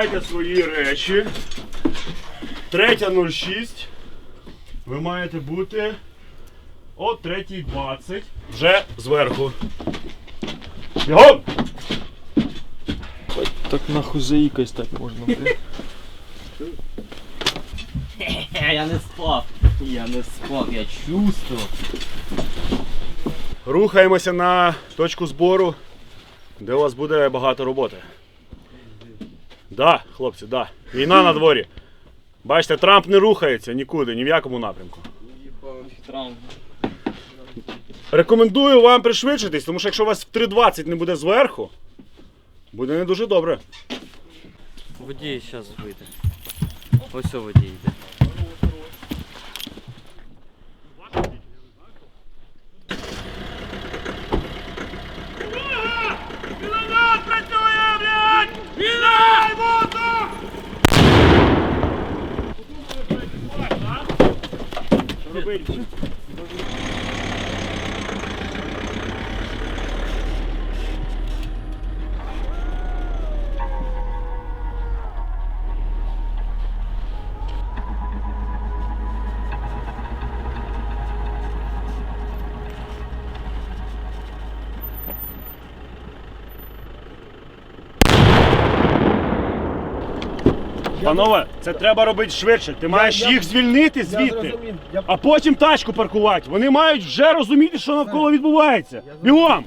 Збирайте свої речі. Третя 06. Ви маєте бути о 3.20 вже зверху. Бігом! Так нахуй заїкась так можна. Я не спав. Я не спав, я чувствую. Рухаємося на точку збору, де у вас буде багато роботи. Да, хлопці, да. Війна на дворі. Бачите, Трамп не рухається нікуди, ні в якому напрямку. Трамп. Рекомендую вам пришвидшитись, тому що якщо у вас в 3.20 не буде зверху, буде не дуже добре. Водій зараз вийде. Ось у водій йде. Робить. Панове, це треба робити швидше. Ти маєш їх звільнити звідти, а потім тачку паркувати. Вони мають вже розуміти, що навколо відбувається. Бігом!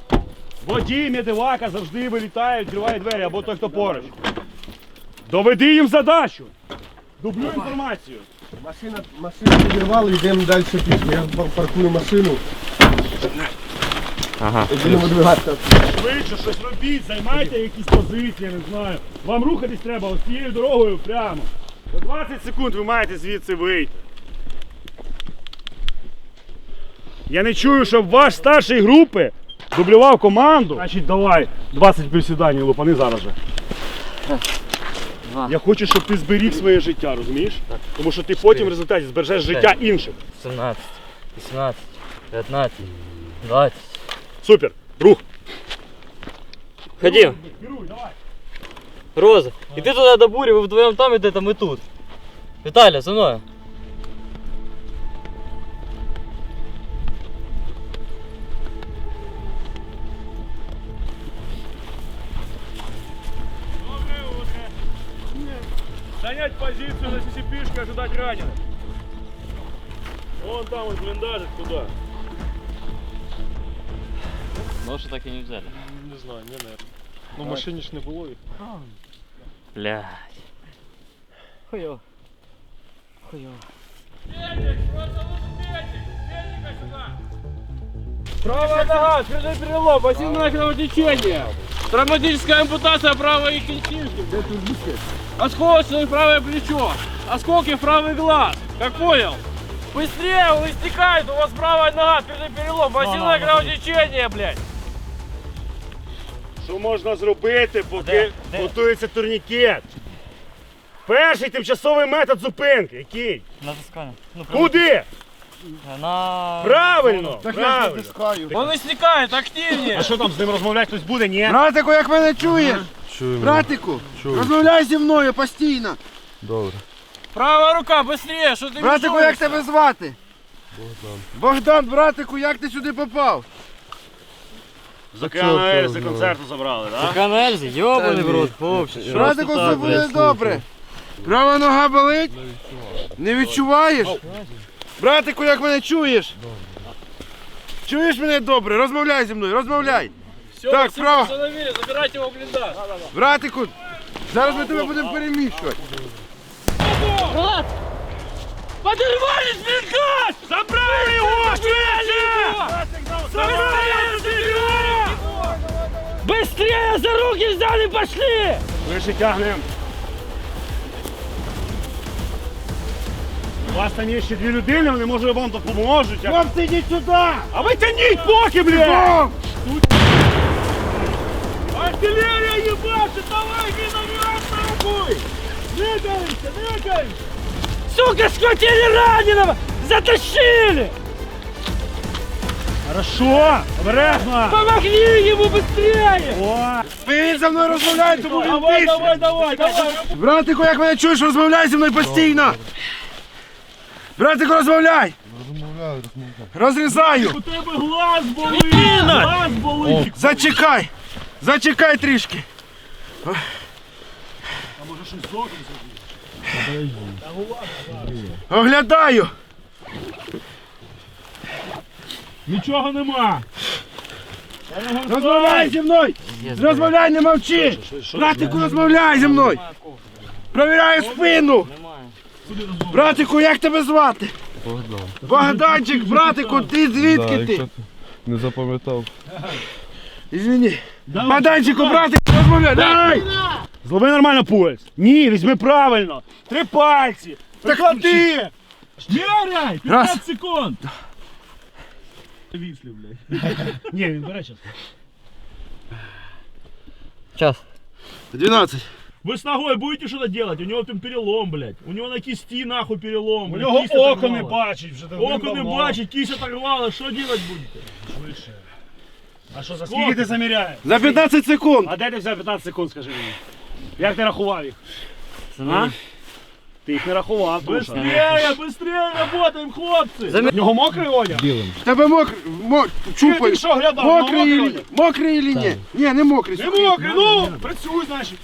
Водій, медивака завжди вилітають, відкривають двері або той, хто поруч. Доведи їм задачу. Дублю інформацію. Машина, машину підірвали, йдемо далі пішки. Я паркую машину. Ага. Будемо двигатися. Швидше щось робіть, займайте якісь позиції, я не знаю. Вам рухатись треба ось цією дорогою прямо. За 20 секунд ви маєте звідси вийти. Я не чую, щоб ваш старший групи дублював команду. Значить, давай 20 присідань і лупани зараз же. Два. Я хочу, щоб ти зберіг своє життя, розумієш? Тому що ти потім в результаті збережеш життя інших. 17, 18, 19, 20. Супер! Рух! Ходім. Керуй, давай! Роза, іди туди до бурі, ви вдвоєм там ідете, ми тут. Віталя, за мною. Доброе утро. Занять позицию на CCP-шке, ожидать раненых. Вон там вот блиндажик туда. Може так і не взяли. Не знаю, не наверное. Ну в машині ж не було їх. Блядь. Хуйово. Хуйово. Правая нога, свежий перелом, пассивное кровотечение. Травматическая ампутация правой ключицы. Осколочное правое плечо. Осколки в правый глаз. Как понял? Быстрее, он истекает, у вас правая нога, свежий перелом, пассивное кровотечение, блядь. Що можна зробити, поки де? Готується турнікет? Перший тимчасовий метод зупинки. Який? Натискання. Ну, Куди? На... Правильно! Так я ж правильно. натискаю. Он истекает, активнее. А що там з ним розмовляти хтось буде? Ні? Братику, як мене чуєш? Братику, розмовляй зі мною постійно. Правая рука, быстрее, что ты Братику, як тебе звати? Богдан. Богдан, братику, як ти сюди попав? З океану Ельзи концерту забрали, так? Канельзи, йобаний в рот, хлопче. що Братику, все так, буде блядь? добре. Права нога болить? Не відчуваєш? Братику, як мене чуєш? Чуєш мене добре? Розмовляй зі мною, розмовляй. Все, Так, право. забирайте его в блиндаж. Братику, зараз ми тебе будемо переміщувати. Подорвались блиндаж! Забрали його! Быстрее за руки взяли, пошли! Вище тягнемо. У вас там є ще дві людини, вони може вам допоможуть. як- Хлопці, йдіть сюди! А ви тяніть поки, блядь! Артиллерия ебашит, давай виноград нахуй! Двигаемся, двигаемся! Сука, схватили раненого! Затащили! Хорошо! Обережно! Помогли ему быстрее! О! Він за мною розмовляє, тому він Давай, більше. давай, давай, давай! Братику, як мене чуєш, розмовляй зі мною постійно. Братику, розмовляй. Розрізаю. У тебе глаз болить! Глаз болить! Зачекай. Зачекай трішки. А може щось з оком Оглядаю. Нічого нема! Розмовляй зі мною. Розмовляй, не мовчи. Братику, розмовляй зі мною. Провіряю спину. Братику, як тебе звати? Богдан. Богданчик, братику, ти звідки ти? Не запам'ятав. Извини. Богданчику, братику, розмовляй. Дай! Злови нормально пульс. Ні, візьми правильно. Три пальці. Приклади. Меряй! 15 секунд! Віслі, блядь. Ні, він бере час. Час. 12. Вы с ногой будете что-то делать? У него там перелом, блядь. У него на кисти нахуй перелом. У блядь. нього Кисть око оторвала. не бачить вже Око не давним-давно. бачить, кисть оторвала. Что делать будете? Швидше. А що за скільки ти заміряєш? За 15 секунд. А де ти взяв 15 секунд, скажи мені? Як ти рахував їх? А? Ти їх не рахував, тому що. Быстрее, быстрее работаем, хлопцы! В нього мокрий одяг? В Тебе мокрий, мо, Ти чупай. що глядав? Мокрий Мокрий или, одяг? мокрий или ні? Ні, не мокрий. Не сухий. мокрий, ну, працюй, значить.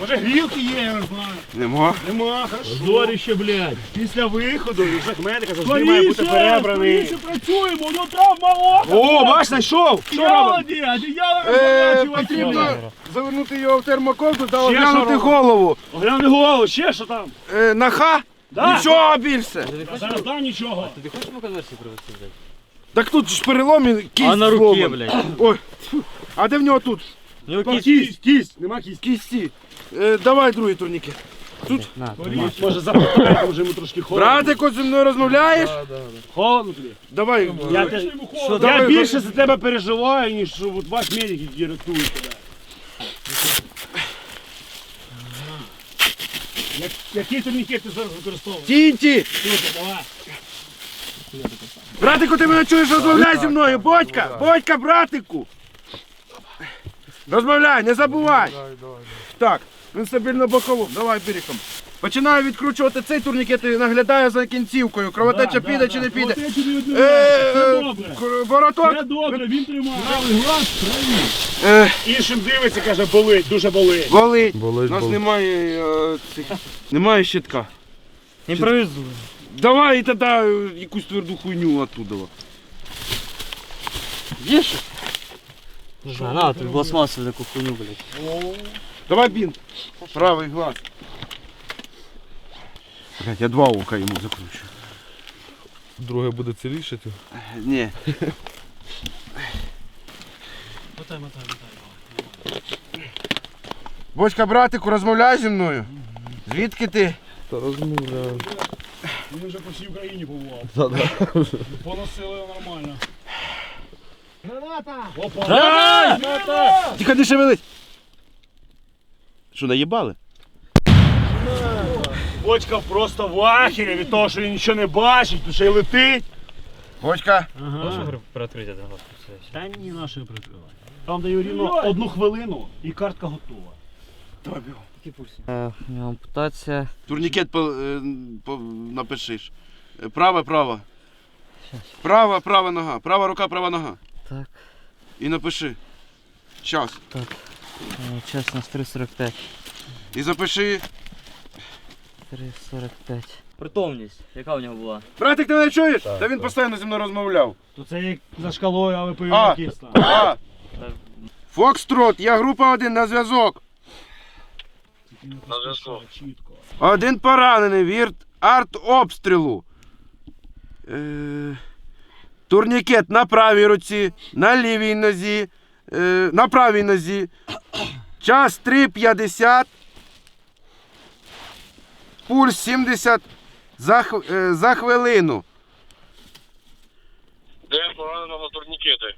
Може грілки є, я не знаю. Нема. Нема, хорошо. Зорище, блядь! Після виходу із медика завжди має бути перебраний. скоріше працюємо, у нього травма ока! О, бач, знайшов! Що робимо? Молоді, одеяло Е, розворачувати! потрібно завернути його в термоколку та оглянути голову. Огляни голову, ще що там? Е, наха? Да? Нічого більше. А зараз дам нічого. Тобі хочеш конверсію привезти, блядь? Так тут ж перелом і кість А на руке, блядь. Ой, а де в нього тут? У нього кисть. Кість, кість, нема кісті. Кісті. Е, давай другий турнікет. На, Може запитати, може йому трошки холодно. Братику, зі мною розмовляєш? Холодно тобі. Давай. Я, те- Що, я давай, більше за тебе переживаю, ніж от ваш медик, який рятує тебе. Як, який турнікет ти зараз використовуєш? Тінті! Слухай, давай. Братику, ти мене чуєш, розмовляй зі мною. Бодька, Бодька, братику. Розмовляй, не забувай. Так, він стабільно боковим. Давай біріком. Починаю відкручувати цей турнікет і наглядаю за кінцівкою. Кровотеча Да, піде да, чи не піде. Не Е, е, добре. Вороток. Все добре, він тримає. Правий глаз, правий. Е, Іншим дивиться, каже, болить, дуже болить. Болить. Болить, У нас болить. немає е, цих, немає щитка. Імпровізуй. Давай тоді е, якусь тверду хуйню оттуда. Є ще? На, на, тут пластмасову таку хуйню, блядь. Давай бінт. Правий глаз. Блядь, я два ока йому закручу. Друге буде ціліше. ти. Ні. Бочка, братику, розмовляй зі мною. Звідки ти? Та розмовляю. Він вже по всій Україні побував. Да-да. Поносили його нормально. Граната! Опа! Граната! Тихо, не шевелись. Що, наїбали? Бочка просто в ахері від того, що він нічого не бачить, тут ще й летить. Бочка. Можеш приоткрити один глаз? Та ні, нашої прикривай. Там даю рівно одну хвилину і картка готова. Давай бігом. Е, У нього ампутація. Турнікет по, е, по, напишиш. Е, Права, права. Права, права нога. Права рука, права нога. Так, І напиши. Час. е, час у нас 3.45. І запиши. 3.45. Притомність, яка у нього була? Братик, ти мене чуєш? Та він постійно зі мною розмовляв. То це як за шкалою, але А. повіркіста. А. Фокстрот, я група один на зв'язок. На зв'язок. Чітко. Один поранений від артобстрілу. Е, турнікет на правій руці, на лівій нозі, е, на правій нозі. Час 3,50. Пульс 70 за, е, за хвилину. Де пораненого турнікети?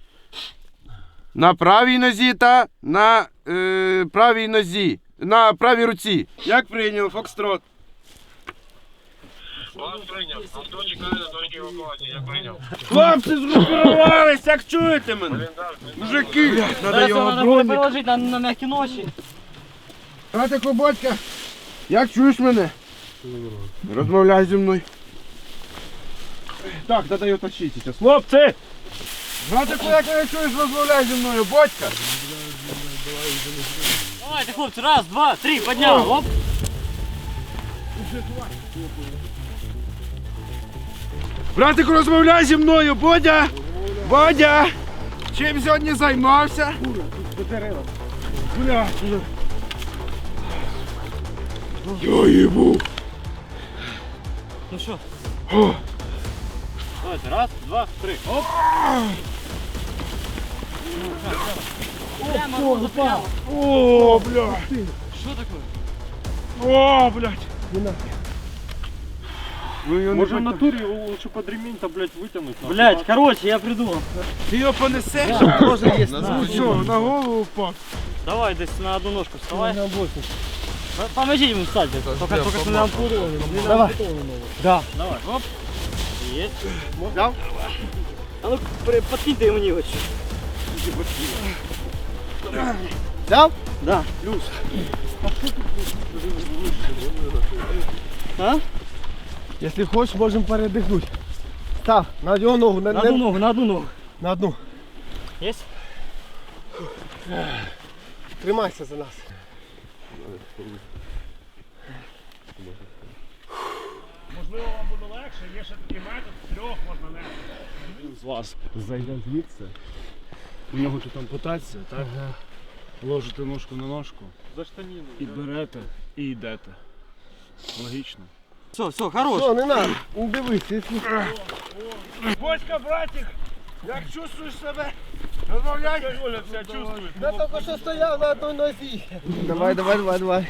На правій нозі та на е, правій нозі. На правій руці. Як прийняв Фокстрот? Вас прийняв. Чекає на зоні евакуації, я прийняв. Хлопці згрупувались, як чуєте мене? Мужики, треба Зараз його треба переложити на, на м'які ночі. Братику, батька, як чуєш мене? Розмовляй зі мною. Так, треба його тащити зараз. Хлопці! Братику, як мене чуєш, розмовляй зі мною, батька. Давайте, хлопці, раз, два, три, підняв, оп. Братику, розмовляй зі мною, Бодя! Бодя! Чим сьогодні займався? Бля, Я їбу. Ну що? Давайте, раз, два, три, оп. Прямо, Роза, прямо. О, бля. Що таке? О, блядь. Може в натурі лучше под ремень-то, блядь, витягнути. Блять, короче, я придумав. Ти його понесеш? Може є. Ну що, на голову впав? Давай десь на одну ножку вставай. П- Помогите ему встать. Только, только что нам Давай. Да. Давай. Оп. Есть. Взял? А ну при- подкиньте ему нивочку. Взяв? Да. Плюс. А? Якщо хочеш, можемо передихнути. Став, на одну ногу, на, На одну ногу, на одну ногу. на одну. Есть? Тримайся за нас. Можливо, вам буде легше, є ще такий метод, трьох можна нести. З вас зайде звідси. У нього тут ампутація, так? Ложите ножку на ножку За штанину. і берете, і йдете. Логічно. Все, все, хорош. Що, не надо, дивись, якщо... Бочка, братик, як чувствуєш себе? Розмовляй. Оля все чувствує. Я тільки що стояв на одній нозі. Давай, давай, давай, давай.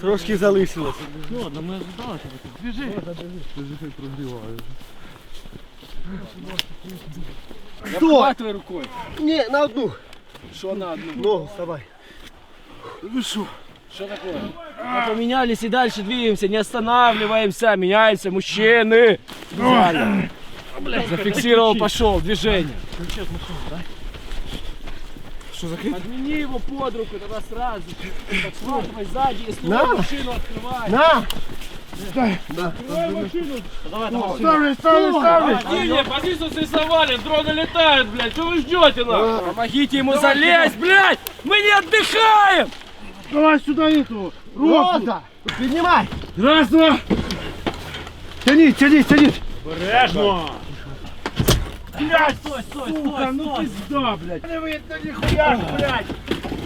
Трошки залишилось. Все, да мы ожидали. Бежи. Стой! твоей рукой. Ні, на одну. Что на одну? Ногу вставай. Ну що? Что такое? Мы поменялись и дальше двигаемся, не останавливаемся, меняемся, мужчины. Взяли. Зафиксировал, пошел, движение. Що закрито? Подмени его под руку, тогда сразу. Подсматривай сзади, если На. машину открывай. На! Стой! Давай, давай. Ставлю, ставлю, ставлю! Помоги мне, позицию срисовали, дроны летают, блядь. Что вы ждете нас? Помогите ему залезть, блядь! Мы не отдыхаем! Давай сюди эту! Роза! Піднімай! Раз, два! Тяніть, тяніть, тяніть! Бережно! Блядь, Стой, стой, сука, стой, ну стой. пизда, блядь! Не видно ніхуя, блядь!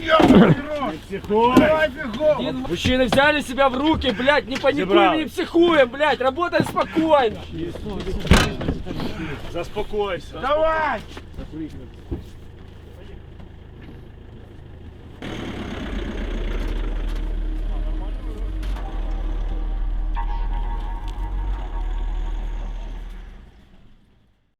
Ёбаный рот! Психуй! Давай бігом! Мужчины взяли себя в руки, блядь, не паникуем, Забрал. не психуем, блядь, работаем спокойно. Заспокойся. Давай!